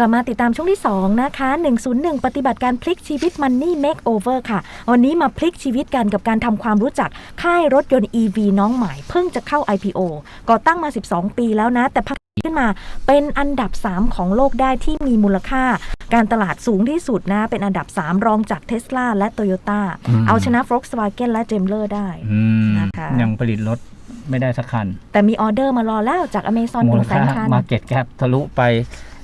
กลับมาติดตามช่วงที่ 2 นะคะ 101 ปฏิบัติการพลิกชีวิต Money Makeover ค่ะ วันนี้มาพลิกชีวิตกันกับการทำความรู้จักค่ายรถยนต์ EV น้องใหม่เพิ่งจะเข้า IPO ก่อตั้งมา 12 ปีแล้วนะ แต่พัฒนาขึ้นมาเป็นอันดับ 3 ของโลกได้ที่มีมูลค่าการตลาดสูงที่สุดนะ เป็นอันดับ 3 รองจาก Tesla และ Toyota อืมเอาชนะ Volkswagen และ Daimler ได้อืมนะคะยังผลิตรถไม่ได้สักคัน แต่มีออเดอร์มารอแล้วจาก Amazon มูหลนึ่งแสค่านคันมาเก็ตแคปทะลุไป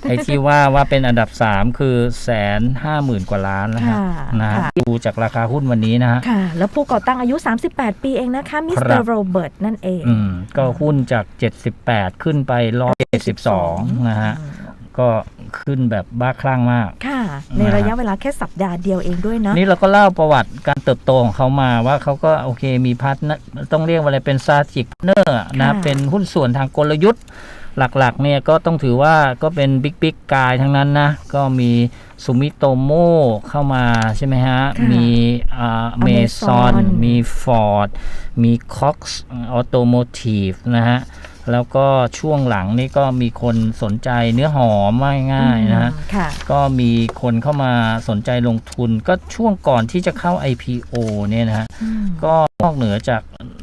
ไอ้ที่ว่าว่าเป็นอันดับ 3 คือแสนห้าหมื่นกว่าล้านแล้วฮะค่ะนะฮะค่ะดูจากราคาหุ้นวันนี้นะฮะค่ะ แล้วผู้ก่อตั้งอายุ 38 ปีเองนะคะ มิสคเตรัอบร์โรเบิร์ตนั่นเอง อืม ก็หุ้นจาก 78 ขึ้นไป 172 นะฮะก็ขึ้นแบบบ้าคลั่งมาก ค่ะ ในระยะเวลาแค่สัปดาห์เดียวเองด้วยนะ นี่เราก็เล่าประวัติการเติบโตของเขามาว่าเขาก็โอเคมีพาร์ทเนอร์ต้องเรียกว่าอะไรเป็นซาจิกเนอร์นะค่ะเป็นหุ้นส่วนทางกลยุทธ์ หลักๆเนี่ยก็ต้องถือว่าก็เป็นบิ๊กบิ๊กกายทั้งนั้นนะ ก็มีซูมิโตโมเข้ามาใช่ไหมฮะค่ะมีเมซอน Amazon มีฟอร์ดมีคอกซ์ออโตโมทีฟนะฮะ แล้วก็ช่วงหลังนี่ก็มีคนสนใจเนื้อหอมว่าง่ายๆนะฮะอืมค่ะ ก็มีคนเข้ามาสนใจลงทุน ก็ช่วงก่อนที่จะเข้า IPO เนี่ยนะฮะอืมก็นอกเหนือจาก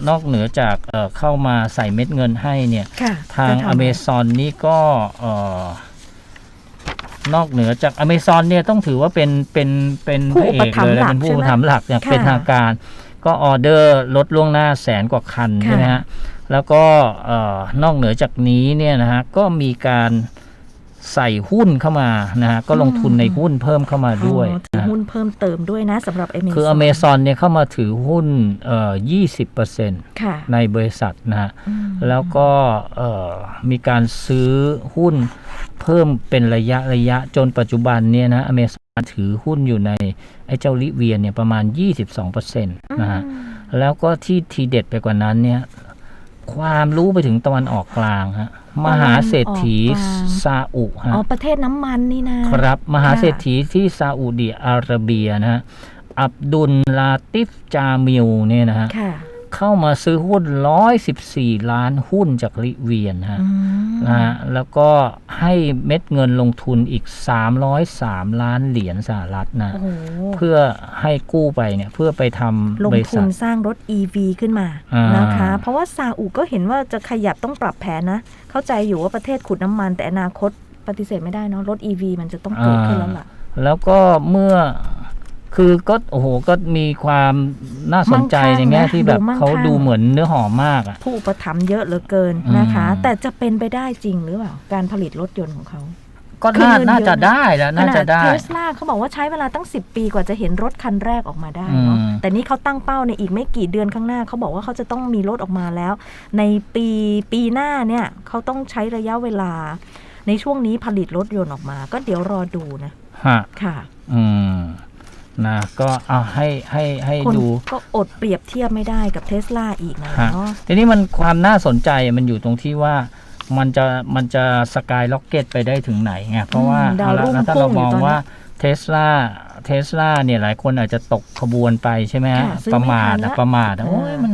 นอกเหนือจากเอ่อเข้ามาใส่เม็ดเงินให้เนี่ยค่ะทางจะทำอเมซอนนี่ก็เอ่อนอกเหนือจากอเมซอนเนี่ยต้องถือว่าเป็นเป็นเป็นพผู้ระอุเอปกถัมเลยภ์หลักเป็นผู้ใช่ไหมอุปถัมภ์หลักอย่างค่ะเป็นทางการ ก็ออเดอร์ลดล่วงหน้าแสนกว่าคันค่ะใช่ไหมฮะแล้วก็เอ่อนอกเหนือจากนี้เนี่ยนะฮะก็มีการ ใส่หุ้นเข้ามานะฮะก็ลงทุนในหุ้นเพิ่มเข้ามาด้วยอ๋อถือนะฮะหุ้นเพิ่มเติมด้วยนะสำหรับเอเมคืออเมซอนเนี่ยเข้ามาถือหุ้นเอ่อ20%ค่ะในบริษัทนะฮะอืมแล้วก็เอ่อมีการซื้อหุ้นเพิ่มเป็นระยะระยะจนปัจจุบันเนี่ยนะอเมซอนถือหุ้นอยู่ในไอ้เจ้าลิเวียเนี่ยประมาณ 22%นะฮะแล้วก็ที่ทีเด็ดไปกว่านั้นเนี่ย ความรู้ไปถึงตะวันออกกลางฮะมหาเศรษฐีซาอุฮะอ๋อประเทศน้ำมันนี่นะครับ มหาเศรษฐีที่ซาอุดิอาระเบียนะฮะอับดุลลาติฟจามิลเนี่ยนะฮะค่ะ เข้ามาซื้อหุ้น 114 ล้านหุ้นจากลิเวียนฮะอืมนะฮะแล้วก็ให้เม็ดเงินลงทุนอีก 303 ล้านเหรียญสหรัฐนะโอ้โหเพื่อให้กู้ไปเนี่ยเพื่อไปทลำงบริทุษันทสร้างรถ EV ขึ้นมาอ่านนะคะ เพราะว่าซาอุก็เห็นว่าจะขยับต้องปรับแผนนะ เข้าใจอยู่ว่าประเทศขุดน้ำมันแต่อนาคตปฏิเสธไม่ได้เนาะรถ EV มันจะต้องเกิดขึ้นแล้วล่ะแล้วก็เมื่อ คือก็โอ้โหก็มีความน่าสนใจมั่งคั่งในแง่นะที่แบบดูมั่งเขาคั่งดูเหมือนเนื้อหอมมากอะผู้อุปถัมภ์เยอะเหลือเกินนะคะอืมแต่จะเป็นไปได้จริงหรือเปล่า การผลิตรถยนต์ของเขาก็คือน่าเงินน่าเยอะจะนะได้แล้วน่าจะได้เทสลาเขาบอกว่าใช้เวลาตั้ง 10 ปีกว่าจะเห็นรถคันแรกออกมาได้เนาะอืมแต่นี่เขาตั้งเป้าในอีกไม่กี่เดือนข้างหน้าเขาบอกว่าเขาจะต้องมีรถออกมาแล้ว ในปีปีหน้าเนี่ยเขาต้องใช้ระยะเวลา ในช่วงนี้ผลิตรถยนต์ออกมา ก็เดี๋ยวรอดูนะฮะค่ะ อืม นะก็เอาให้ให้ให้คนดูก็อดเปรียบเทียบไม่ได้กับเทสลาอีกนะฮะเนาะทีนี้มันความน่าสนใจมันอยู่ตรงที่ว่ามันจะมันจะสกายล็อกเก็ตไปได้ถึงไหนไงเพราะว่าอืมดาวรุ่งแล้วถ้าพุ่เรางอยู่มองตอนนี้ว่าเทสลาเทสลาเนี่ยหลายคนอาจจะตกขบวนไปใช่ไหมฮะค่ะซื้อประมาทไม่ทันนะละประมาทนะเออโอ้ยมัน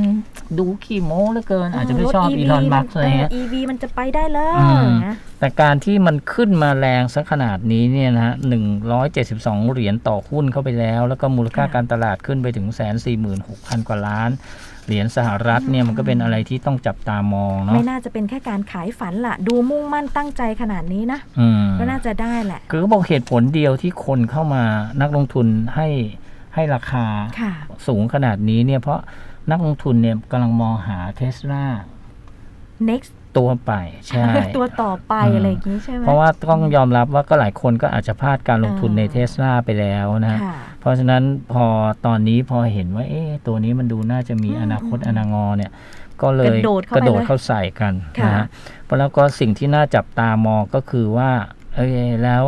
ดูขี้โม้เหลือเกิน อาจจะไม่รถชอบ EV อีลอนมัสก์อะไรเงี้ยเออ EV มันจะไปได้เลอืยมนะแต่การที่มันขึ้นมาแรงสักขนาดนี้เนี่ยนะฮะหนึ่งร้อยเจ็ดสิบสองเหรียญต่อหุ้นเข้าไปแล้ว แล้วก็มูลค่าค่ะการตลาดขึ้นไปถึงแสนสี่หมื่นหกพันกว่าล้านเหรียญสหรัฐเนี่ยมันก็เป็นอะไรที่ต้องจับตามองเนาะไม่น่าจะเป็นแค่การขายฝันละดูมุ่งมั่นตั้งใจขนาดนี้นะอืมก็น่าจะได้แหละ คือเขาบอกเหตุผลเดียวที่คนเข้ามานักลงทุนให้ให้ราคาค่ะสูงขนาดนี้เนี่ยเพราะ นักลงทุนเนี่ยกำลังมองหาเทสลา next ตัวไปใช่ ตัวต่อไปอืมอะไรอย่างนี้ใช่ไหมเพราะว่าต้องยอมรับว่าก็หลายคนก็อาจจะพลาดการลงทุนในอ่าเทสลาไปแล้วนะค่ะเพราะฉะนั้นพอตอนนี้พอเห็นว่า เอ๊ะตัวนี้มันดูน่าจะมีอืมอนาคตอืมอนางอเนี่ย ก็เลยกระโดดเข้าไปกระโดดเลยเข้าใส่กันค่ะนะฮะเพราะแล้วก็สิ่งที่น่าจับตามองก็คือว่าเอ้ยแล้ว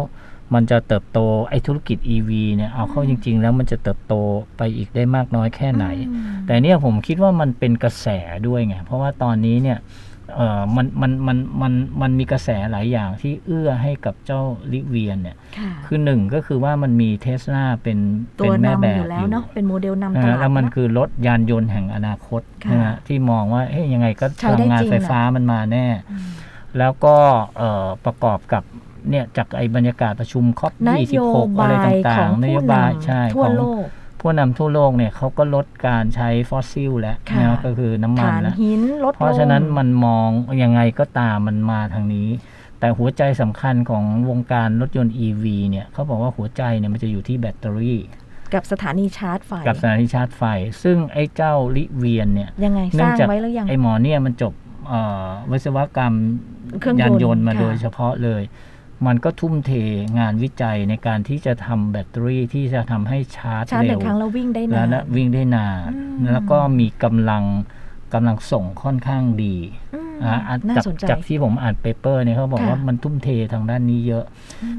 มันจะเติบโตไอ้ธุรกิจ EV เนี่ยเอาเข้าจริง ๆ แล้วมันจะเติบโตไปอีกได้มากน้อยแค่ไหนอืมแต่เนี่ยผมคิดว่ามันเป็นกระแสด้วยไงเพราะว่าตอนนี้เนี่ยเออมันมันมันมันมันมีกระแสหลายอย่างที่เอื้อให้กับเจ้าลิเวียนเนี่ยค่ะคือหนึ่งก็คือว่ามันมีเทสลาเป็นตัเป็วนแม่แบนำอบยู่แล้วเนาะเป็นโมเดลนำตนะลาฮะดแล้วมันเนาะคือรถยานยนต์แห่งอนาคตค่ะนะฮะที่มองว่าเฮ้ยยังไงก็ใช้พได้ลังงานจริงไฟฟ้ามันมาแน่อืมแล้วก็เอ่อประกอบกับ เนี่ยจากไอ้บรรยากาศประชุมคอปนโย26บาอะไรยต่าของงๆนโยผู้บายนใช่ำทั่วของโลกผู้นำทั่วโลกเนี่ยเขาก็ลดการใช้ฟอสซิลแล้วค่ะนะก็คือน้ำมันถ่านแล้วหินลดเพราะฉะนั้นมันมองยังไงก็ตามมันมาทางนี้ แต่หัวใจสำคัญของวงการรถยนต์ EV เนี่ยเขาบอกว่าหัวใจเนี่ยมันจะอยู่ที่แบตเตอรี่กับสถานีชาร์จไฟ กับสถานีชาร์จไฟ ซึ่งไอ้เจ้าลิเวียนเนี่ยยังไงสเนื่องร้างจากไว้แล้วยังไอ้หมอเนี่ยมันจบเอ่อวิศวกรรมเครื่องยนต์ยานยนต์มาค่ะโดยเฉพาะเลย มันก็ทุ่มเทงานวิจัยในการที่จะทำแบตเตอรี่ที่จะทำให้ชาร์จชาร์จหเร็นึ่วงครั้งแล้ววิ่งได้แล้นาวนนะวิ่งได้นานอืมแล้วก็มีกำลังกำลังส่งค่อนข้างดีอืมอะอะน่าจากสนใจจากที่ผมอ่านเปเปอร์เนี่ยเขาบอกค่ะว่ามันทุ่มเททางด้านนี้เยอะ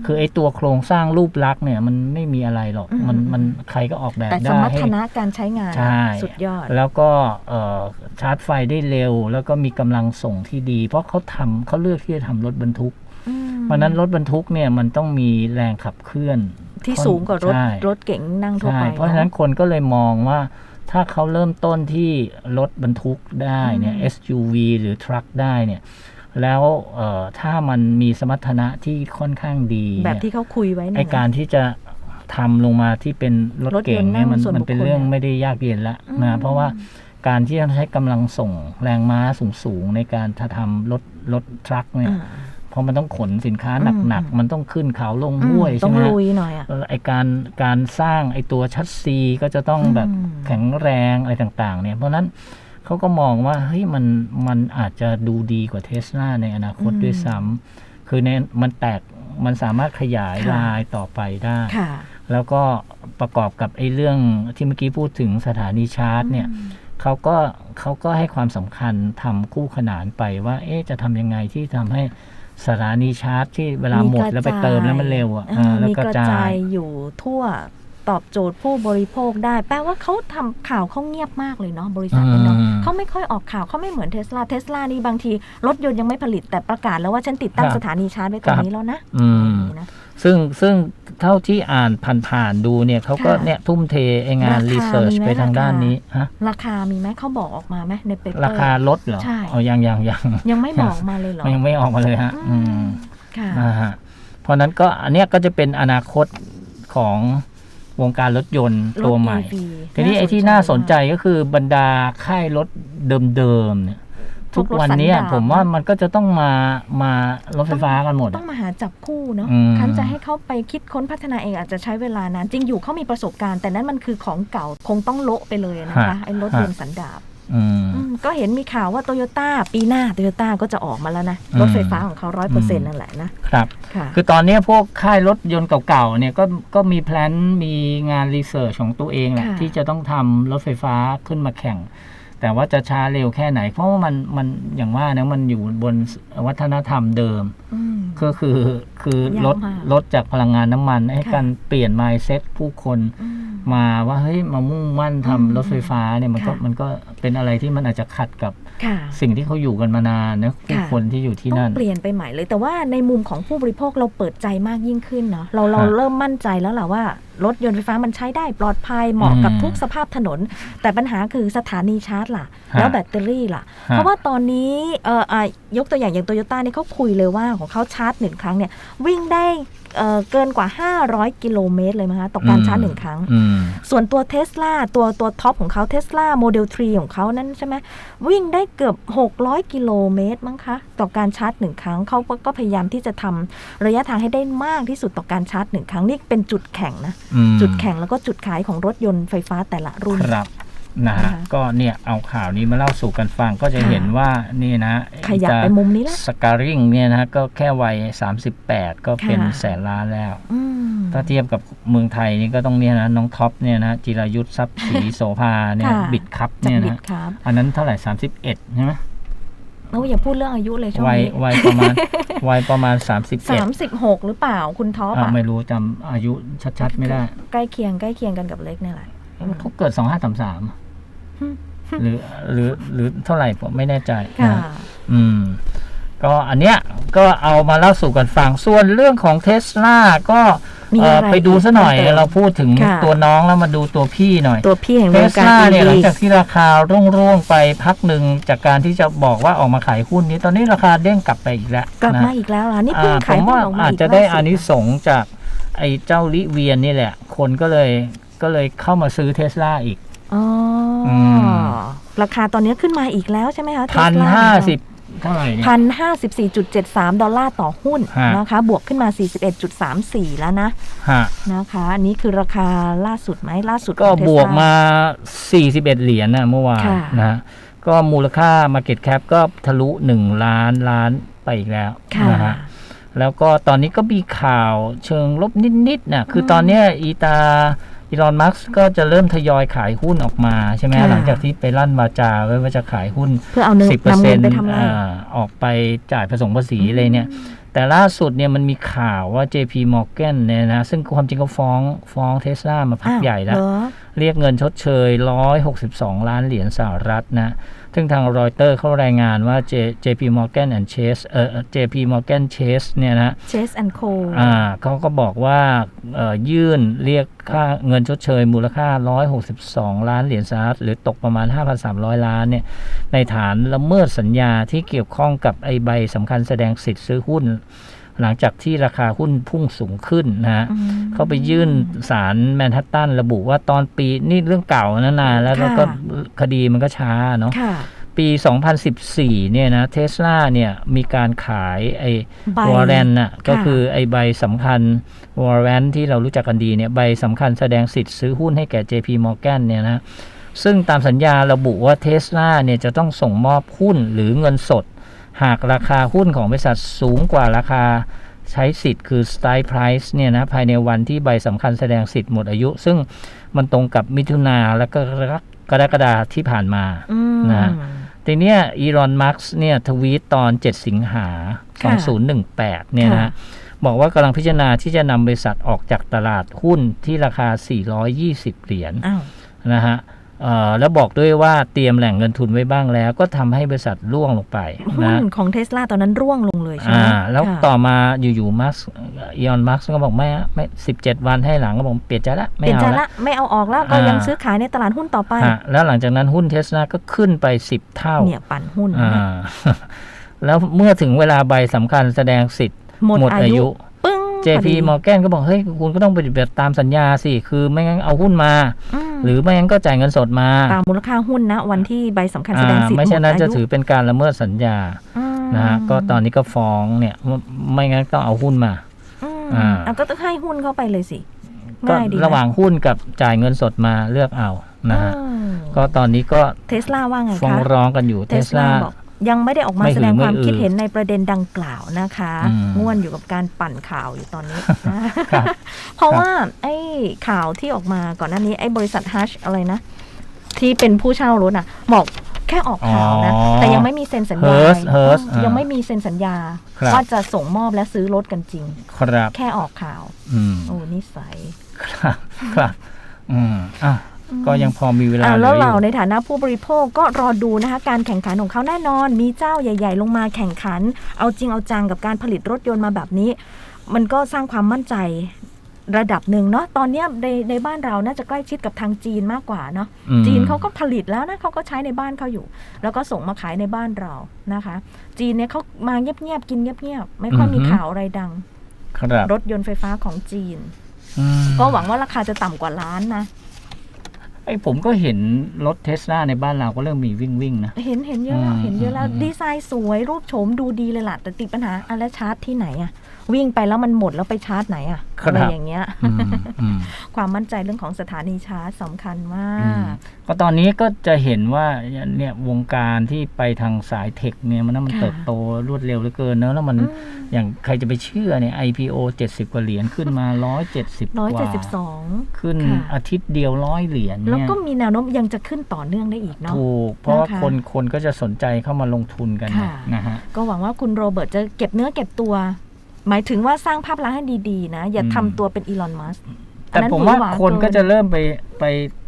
คือไอ้ตัวโครงสร้างรูปลักษณ์เนี่ยมันไม่มีอะไรหรอกอืมมันมันใครก็ออกแบบแต่สได้มรรให้ถนะการใช้งานใช่สุดยอด แล้วก็เอ่อชาร์จไฟได้เร็ว แล้วก็มีกำลังส่งที่ดี เพราะเขาทำเขาเลือกที่จะทำรถบรรทุกอืมเพ ราะฉะนั้นรถบรรทุกเนี่ยมันต้องมีแรงขับเคลื่อน ที่สูงกว่ารถใช่รถเก๋งนั่งทั่วใช่ไป เพราะฉะนั้นคนก็เลยมองว่าถ้าเขาเริ่มต้นที่รถบรรทุกได้เนี่ยอืม SUV หรือทรัคได้เนี่ยแล้วเอ่อถ้ามันมีสมรรถนะที่ค่อนข้างดี แบบเนี่ยที่เขาคุยไว้ไอเนี่ยการที่จะทำลงมาที่เป็นรถรถยนต์เก่งเนี่ยมันนั่งส่วนมันเป็นบุคคลเรื่องเนี่ยไม่ได้ยากเย็นละอืมนะเพราะว่าการที่จะใช้กำลังส่งแรงม้าสูงๆในการทำรถรถทรัคเนี่ยอ่า เพราะมันต้องขนสินค้าอืมหนักอืมๆมันต้องขึ้นเขาลงอืมห้วยต้อใช่งไหมฮะลุยหน่อยอะเออไอการการสร้างไอตัวชัดซีก็จะต้องแบบอืมแข็งแรงอะไรต่างๆ เนี่ย เพราะฉะนั้นเขาก็มองว่าเฮ้ยมันมันอาจจะดูดีกว่าเทสลาในอนาคตด้วยซ้ำคือในมันแตกมันสามารถขยายค่ะลายต่อไปได้ค่ะแล้วก็ประกอบกับไอ้เรื่องที่เมื่อกี้พูดถึงสถานีชาร์จเนี่ยอืมเขาก็เขาก็ให้ความสำคัญทำคู่ขนานไปว่า เอ๊ะจะทำยังไงที่ทำให้ สถานีชาร์จที่เวลาหมดแล้วไปเติมแล้วมันเร็วอะอ่าอ่าแล้วมีกระกระจาจายยอยู่ทั่ว ตอบโจทย์ผู้บริโภคได้ แปลว่าเขาทำข่าวเขาเงียบมากเลยเนาะบริษัทนี้เนาะอืมเขาไม่ค่อยออกข่าวเขาไม่เหมือนเทสลาเทสลานี่บางที รถยนต์ยังไม่ผลิตแต่ประกาศแล้วว่าฉันติดตั้งครับสถานีชาร์จไว้ตรงนี้แล้วนะอืมอย่างนี้นะซึ่งซึ่งเท่าที่อ่านผ่านๆดูเนี่ยเขาก็ค่ะเนี่ยทุ่มเทไองานราคารีเสิร์ชมีไหมไปทางด้านราคานี้ฮะราคามีไหมเขาบอกออกมาไหมในเปเปอร์ราคาลดเหรอใช่เอายังยังยังยังไม่บอกมาเลยเหรอมันยังไม่ออกมาเลยฮะอือืมมค่ะอ่าฮะเพราะนั้นก็อันเนี้ยก็จะเป็นอนาคตของ วงการรถยนต์ตัวใหม่รถ EV ทีนี้ไอ้ที่น่าสนใจก็คือบรรดาค่ายรถเดิมๆเนี่ยพทุวกกรถวันเนี้ยสันดาปผมว่ามันก็จะต้องมามารถไฟฟ้ากันหมด ต้ออะงมาหาจับคู่เนาะอืมคันจะให้เขาไปคิดค้นพัฒนาเองอาจจะใช้เวลานานจริงอยู่เขามีประสบการณ์ แต่นั้นมันคือของเก่าคงต้องโละไปเลยนะคะไอ้รถยนต์สันดาปอืมอืม ก็เห็นมีข่าวว่าโตโยต้าปีหน้าโตโยต้าก็จะออกมาแล้วนะอืมรถไฟฟ้าของเขาร้อยเปอร์เซ็นต์นั่นแหละนะครับค่ะคือตอนเนี้ยพวกค่ายรถยนต์เก่าๆเนี่ยก็ก็มีแพลนมีงานรีเสิร์ชของตัวเองแหละค่ะที่จะต้องทำรถไฟฟ้าขึ้นมาแข่ง แต่ว่าจะช้าเร็วแค่ไหน เพราะว่ามันมันอย่างว่านะมันอยู่บนวัฒนธรรมเดิมอืมก็คือคือยาวลดมากลดจากพลังงานน้ำมัน ให้ค่ะการเปลี่ยน mindset ผู้คนอื มมาว่าเฮ้ยมามุ่งมั่นทำอืมรถไฟฟ้าเนี่ยมันก็ค่ะมันก็เป็นอะไรที่มันอาจจะขัดกับค่ะสิ่งที่เขาอยู่กันมานานนะผู้ค่ะคนที่อยู่ที่ต้อนั่งนเปลี่ยนไปใหม่เลย แต่ว่าในมุมของผู้บริโภคเราเปิดใจมากยิ่งขึ้นเนาะเราเราฮะเริ่มมั่นใจแล้วล่ะว่า รถยนต์ไฟฟ้ามันใช้ได้ปลอดภัยเหมาะกับอืมทุกสภาพถนน แต่ปัญหาคือสถานีชาร์จล่ะฮะแล้วแบตเตอรี่ล่ะฮะเพราะว่าตอนนี้เอ่ออะยกตัวอย่างอย่างโตโยต้านี่เขาคุยเลยว่าของเขาชาร์จหนึ่งครั้งเนี่ยวิ่งได้เอ่อเกินกว่า 500 กิโลเมตรเลยมั้งคะต่อการชาร์จหนึ่งครั้งอืมส่วนตัวเทสลาตัวตัวท็อปของเขาเทสลาโมเดล3ของเขานั้นใช่ไหมวิ่งได้เกือบ 600 กิโลเมตรมั้งคะ ต่อการชาร์จหนึ่งครั้งเขาก็ก็พยายามที่จะทำระยะทางให้ได้มากที่สุดต่อการชาร์จหนึ่งครั้ง นี่เป็นจุดแข่งนะอืมจุดแข่งแล้วก็จุดขายของรถยนต์ไฟฟ้าแต่ละรุ่นครับนะนะคะฮะก็เนี่ยเอาข่าวนี้มาเล่าสู่กันฟังก็จะค่ะเห็นว่านี่นะขยับไปมุมนี้ละสการิงเนี่ยนะก็แค่วัย 38 ก็เป็นค่ะแสนล้านแล้วอืมถ้าเทียบกับเมืองไทยนี่ก็ต้องเนี่ยนะน้องท็อปเนี่ยนะจิรายุทธทรัพย์ศรีโสภาเนี่ยค่ะบิดคัพจากเนี่ยบิดนะครับครับอันนั้นเท่าไหร่ 31 ใช่ไหม โอ้ยอย่าพูดเรื่องอายุเลยช่วงวัยนี้วัยประมาณ วัยประมาณ 31สามสิบหกหรือเปล่าคุณท็อปอะอะไม่รู้จำอายุชัดๆ ไม่ได้ใกล้เคียงใกล้เคียงกันกับเล็กนี่แหละ เขาเกิด 2533 หรือหรือหรือเท่าไหร่ผมไม่แน่ใจค่ะ นะอืม ก็อันเนี้ยก็เอามาเล่าสู่กันฟัง ส่วนเรื่องของเทสลาก็มีเอ่ออะไรไปดูซะหน่อยเพิ่มเติมเราพูดถึงค่ะตัวน้องแล้วมาดูตัวพี่หน่อย ตัวพี่แห่งเทวงสการลาเนี่ยหลัง EV จากที่ราคาร่วงๆไปพักหนึ่งจากการที่จะบอกว่าออกมาขายหุ้นนี้ ตอนนี้ราคาเด้งกลับไปอีกแล้วกลับนะมาอีกแล้วล่ะนี่เพิ่งอ่าขายผมหุ้นว่าออกมาอาจอีกจะได้ล่สุอานิสงส์จากไอ้เจ้าลิเวียนนี่แหละ คนก็เลยก็เลยเข้ามาซื้อเทสลาอีกอ๋ออมราคาตอนนี้ขึ้นมาอีกแล้วใช่ไหมคะพัน Tesla ห้าสิบ เท่าไหร่เนี่ย พันห้าสิบสี่จุดเจ็ดสามดอลลาร์ต่อหุ้นฮะ นะคะ บวกขึ้นมาสี่สิบเอ็ดจุดสามสี่แล้วนะฮะนะคะ อันนี้คือราคาล่าสุดไหมล่าสุดก็ของ Tesla บวกมา 41 เหรียญนะเมื่อวานค่ะ นะฮะก็มูลค่า Market Cap ก็ทะลุ 1 ล้านล้านไปอีกแล้วค่ะ นะฮะแล้วก็ตอนนี้ก็มีข่าวเชิงลบนิดๆนะคือมตอนเนี้ยอีตา อีลอนมัสก็จะเริ่มทยอยขายหุ้นออกมาใช่ไหมค่ะหลังจากที่ไปลั่นวาจาไว้ว่าจะขายหุ้นเพื่อเอาเงิน10%นำเงินไปทำอะไรอ่าออกไปจ่ายผสมภาษีเลยเนี่ย แต่ล่าสุดเนี่ยมันมีข่าวว่า JP Morgan เนี่ยนะ ซึ่งความจริงก็ฟ้องฟ้องเทสลามาพักอ้าวใหญ่แล้วเหรอ เรียกเงินชดเชย 162 ล้านเหรียญสหรัฐนะ ซึ่งทางรอยเตอร์เขารายงานว่า J, JP Morgan and Chase เอ่อ JP Morgan Chase เนี่ยนะ Chase and Co อ่าเขาก็บอกว่าเอ่อยื่นเรียกค่าเงินชดเชยมูลค่า 162 ล้านเหรียญสหรัฐหรือตกประมาณ 5,300 ล้านเนี่ยในฐานละเมิดสัญญาที่เกี่ยวข้องกับไอใบสำคัญแสดงสิทธิ์ซื้อหุ้นหลังจากที่ราคาหุ้นพุ่งสูงขึ้นนะฮะอืม เขาไปยื่นศาลแมนฮัตตันระบุว่าตอนปีนี่เรื่องเก่านะนานแล้วค่ะแล้วก็คดีมันก็ช้าเนาะค่ะปี 2014 เนี่ยนะเทสลาเนี่ยมีการขายไอ้ใบวอร์เรนน่ะค่ะก็คือไอ้ใบสำคัญวอร์เรนที่เรารู้จักกันดีเนี่ยใบสำคัญแสดงสิทธิ์ซื้อหุ้นให้แก่ JP Morgan เนี่ยนะซึ่งตามสัญญาระบุว่าเทสลาเนี่ยจะต้องส่งมอบหุ้นหรือเงินสด หากราคาหุ้นของบริษัทสูงกว่าราคา ใช้สิทธิ์คือ strike price เนี่ยนะภายในวันที่ใบสำคัญแสดงสิทธิ์หมดอายุ ซึ่งมันตรงกับมิถุนาและก็กรกฎาที่ผ่านมาอืมนะทีเนี้ยอีรอนมัสเนี่ยทวีตตอน 7 สิงหาค่ะ2018 เนี่ยค่ะนะบอกว่ากำลังพิจารณาที่จะนำบริษัทออกจากตลาดหุ้นที่ราคา 420 เหรียญอ้าวนะฮะเอ่อ แล้วบอกด้วยว่าเตรียมแหล่งเงินทุนไว้บ้างแล้ว ก็ทำให้บริษัทร่วงลงไปหุ้นะนของเทสลาตอนนั้นร่วงลงเลยใช่ไหมอ่าแล้วค่ะต่อมาอยู่ๆมัสอีออนมัสก็บอกไม่อะไม่17วันให้หลังก็บอกเปลี่ยนใจละเปไม่ลี่ยนเอาใจละละไม่เอาออกแล้วก็อ่ายัยังซื้อขายในตลาดหุ้นต่อไปฮะแล้วหลังจากนั้นหุ้นเทสลาก็ขึ้นไป10เท่าเนี่ยปั่นหุ้นอ่านะแล้วเมื่อถึงเวลาใบสำคัญแสดงสิทธิ์หมดหมดอาอายุยุปึ้ง JP พอดี Morgan ก็บอกเฮ้ยคุณก็ต้องปฏิบัติตามสัญญาสิคือไม่งั้นเอาหุ้นมาม หรือไม่งั้นก็จ่ายเงินสดมา ตามมูลค่าหุ้นนะวันที่ใบสำคัญแสอ่าดงสิทธิ์ไม่หมใช่ดนั้นอาจะยุถือเป็นการละเมิดสัญญาอืมนะฮะก็ตอนนี้ก็ฟ้องเนี่ยว่าไม่งั้นต้องเอาหุ้นมาอืมอ่าเอาก็ต้องให้หุ้นเข้าไปเลยสิก็ง่ายดีนระหว่างหุ้นกับจ่ายเงินสดมาเลือกเอานะฮะอืมก็ตอนนี้ก็เทสลาว่าไงฟ้องคะร้องกันอยู่เทเทสสลาลาบอก ยังไม่ได้ออกมาไม่แสหือดงไม่ความอือคิดเห็นในประเด็นดังกล่าวนะคะอืมง่วนอยู่กับการปั่นข่าวอยู่ตอนนี้นะครับ เพราะว่าไอ้ข่าวที่ออกมาก่อนหน้านี้ไอ้บริษัทฮัชอะไรนะ ที่เป็นผู้เช่ารถอะ บอกแค่ออกข่าวนะ อ๋อแต่ยังไม่มีเซ็นสัญญา Hearst Hearst เออยังไม่มีเซ็นสัญญา ครับ ว่าจะส่งมอบและซื้อรถกันจริง ครับ แค่ออกข่าว อืม โอ้นิสัย ครับ ครับ อืมอะ ก็ยังพอมีเวลาอ่าเหลืแล้วออเรายู่ในฐานะผู้บริโภคก็รอดูนะคะการแข่งขันของเขาแน่นอน มีเจ้าใหญ่ ๆ ลงมาแข่งขัน เอาจริงเอาจังกับการผลิตรถยนต์มาแบบนี้ มันก็สร้างความมั่นใจระดับหนึ่งเนาะตอนเนี้ยในในบ้านเราน่าจะใกล้ชิดกับทางจีนมากกว่าเนาะอืมจีนเขาก็ผลิตแล้วนะเขาก็ใช้ในบ้านเขาอยู่ แล้วก็ส่งมาขายในบ้านเรานะคะ จีนเนี่ยเขามาเงียบๆกินเงียบๆไม่ค่อยมีข่าวอะไรดังครับรถยนต์ไฟฟ้าของจีนอืมก็หวังว่าราคาจะต่ำกว่าล้านนะ ไอ้ผมก็เห็นรถเทสลาในบ้านเราก็เริ่มมีวิ่งวิ่งๆนะ เห็นเห็นเยอะแล้วอืมเห็นเยอะแล้วอืมดีไซน์สวยรูปโฉมดูดีเลยล่ะ แต่ติดปัญหาอะแล้วชาร์จที่ไหนอะวิ่งไปแล้วมันหมดแล้วไปชาร์จไหนอะอะไรอย่างเงี้ยอืมอืมความมั่นใจเรื่องของสถานีชาร์จสำคัญมาอืมกก็ตอนนี้ก็จะเห็นว่าเนี่ยวงการที่ไปทางสายเทคเนี่ยมันมันค่ะเติบโตรวดเร็วเหลือเกินเนอะแล้วมันอืมอย่างใครจะไปเชื่อเนี่ย IPO 70 กว่าเหรียญขึ้นมา 170ร้อยกเจ็ดว่าสิบสองขึ้นค่ะอาทิตย์เดียวร้อยเหรียญแล้วเนี่ยก็มีแนวโน้มยังจะขึ้นต่อเนื่องได้อีกเนาะถูกเพราะว่านะคะคนคนก็จะสนใจเข้ามาลงทุนกันค่ะนะฮะก็หวังว่าคุณโรเบิร์ตจะเก็บเนื้อเก็บตัว หมายถึงว่าสร้างภาพลักษณ์ให้ดีๆ นะ อย่าอืมทำตัวเป็นอีลอนมัสแต่อันนั้นผมว่าหวหคนก็เจะเริ่มไปไป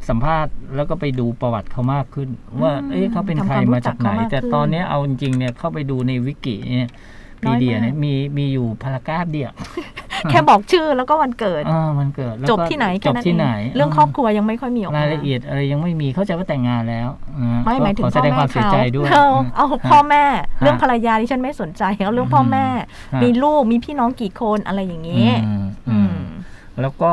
สัมภาษณ์ แล้วก็ไปดูประวัติเขามากขึ้น ว่าอืมเอ๊ะเขาเป็นทำใครความรู้มาจากไหนจักเขามากแต่ขึ้นตอนนี้เอาจริงๆเนี่ยเข้าไปดูในวิกิเนี่ยน้ปีอยมากเดียเนี่ยมีมีอยู่พารากราฟเดียว แค่บอกชื่อแล้วก็วันเกิดอ่ามันเกิดแล้วจบก็ที่ไหนจแค่บนั้นที่เองไหน เรื่องครอบครัวยังไม่ค่อยมีออกมารายละเอียดอะไรยังไม่มีเข้าใจว่าแต่งงานแล้วนะไม่หมายถึงขอพ่แสอดงแม่ความเสียเขาใจด้วยเอาเอาพ่อแม่ เรื่องฮะภรรยาที่ฉันไม่สนใจเอาเรื่องพ่อแม่ฮะมีลูกมีพี่น้องกี่คนอะไรอย่างนี้อืมอือืมมแล้วก็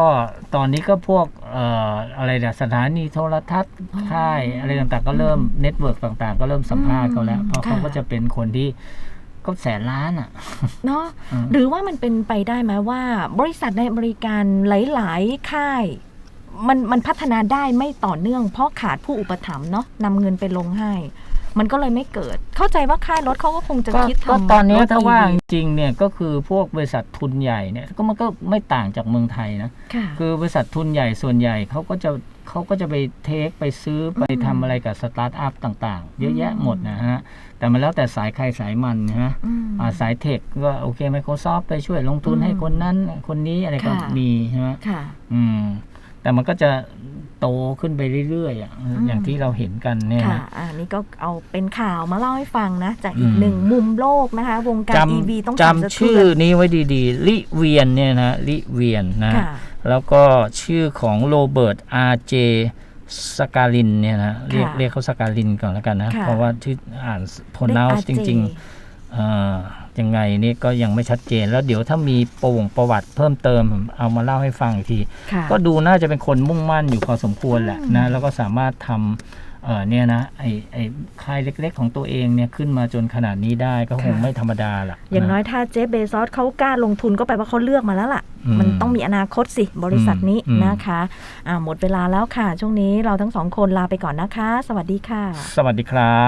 ตอนนี้ก็พวกเอ่ออะไรเนี่ยสถานีโทรทัศน์อ๋อค่ายอะไรต่างๆ ก็เริ่มเน็ตเวิร์กต่างๆ ก็เริ่มสัมภาษณ์เขาแล้วอืมเพราะเขาค่ะก็จะเป็นคนที่ ก็แสนล้านอะ เนาะหรือว่ามันเป็นไปได้ไหมว่า บริษัทในอเมริกันหลาย ๆ ค่าย มันมันพัฒนาได้ไม่ต่อเนื่อง เพราะขาดผู้อุปถัมภ์เนาะนำเงินไปลงให้ มันก็เลยไม่เกิด เข้าใจว่าค่ายรถเขาก็คงจะคิดทำก็ตอนนี้ถ้าว่าจริงเนี่ยก็คือพวกบริษัททุนใหญ่เนี่ยก็มันก็ไม่ต่างจากเมืองไทยนะคะคือบริษัททุนใหญ่ส่วนใหญ่เขาก็จะ เขาก็จะไปเทคไปซื้อไปทำอะไรกับสตาร์ทอัพต่างๆ เยอะแยะหมดนะฮะ แต่มันแล้วแต่สายใครสายมันนะฮะอืม อ่าสายเทคก็โอเค Microsoft ไปช่วยลงทุนอืมให้คนนั้น คนนี้อะไรก็ค่ะ มีใช่ไหมค่ะ อืม แต่มันก็จะโตขึ้นไปเรื่อยๆอะอืมอย่างที่เราเห็นกันเนี่ยค่ะ นะ อ่านี่ก็เอาเป็นข่าวมาเล่าให้ฟังนะ จากอีอืกมหนึ่งมุมโลกนะคะ วงการจ EV ต้องำสั่นสะจำเทืชื่ออนนี้ไว้ดีๆ ลิเวียนเนี่ยนะลิเวียนนะ ค่ะ แล้วก็ชื่อของโรเบิร์ตอาร์เจสกาลินเนี่ยนะเรียกค่ะเรียกเขาสกาลินก่อนแล้วกันนะค่ะเพราะว่าที่อ่านเรียก pronounce จ RJ ริงๆอ่ายังไงนี่ก็ยังไม่ชัดเจน แล้วเดี๋ยวถ้ามีประวงประวัติเพิ่มเติมผมเอามาเล่าให้ฟังอีกทีค่ะก็ดูน่าจะเป็นคนมุ่งมั่นอยู่พอสมควรแหละอืมนะ แล้วก็สามารถทำ เออเนี่ยนะไอไอค่ายเล็ก ๆ ของตัวเองเนี่ยขึ้นมาจนขนาดนี้ได้ก็คงไม่ธรรมดาล่ะ อย่างน้อยะถ้าเจฟเบซอสเขากล้าลงทุนก็แปลว่าเขาเลือกมาแล้วล่ะอืมมันต้องมีอนาคตสิ บริษัทนี้อืมนะคะอ่าหมดเวลาแล้วค่ะ ช่วงนี้เราทั้งสองคนลาไปก่อนนะคะ สวัสดีค่ะ สวัสดีครับ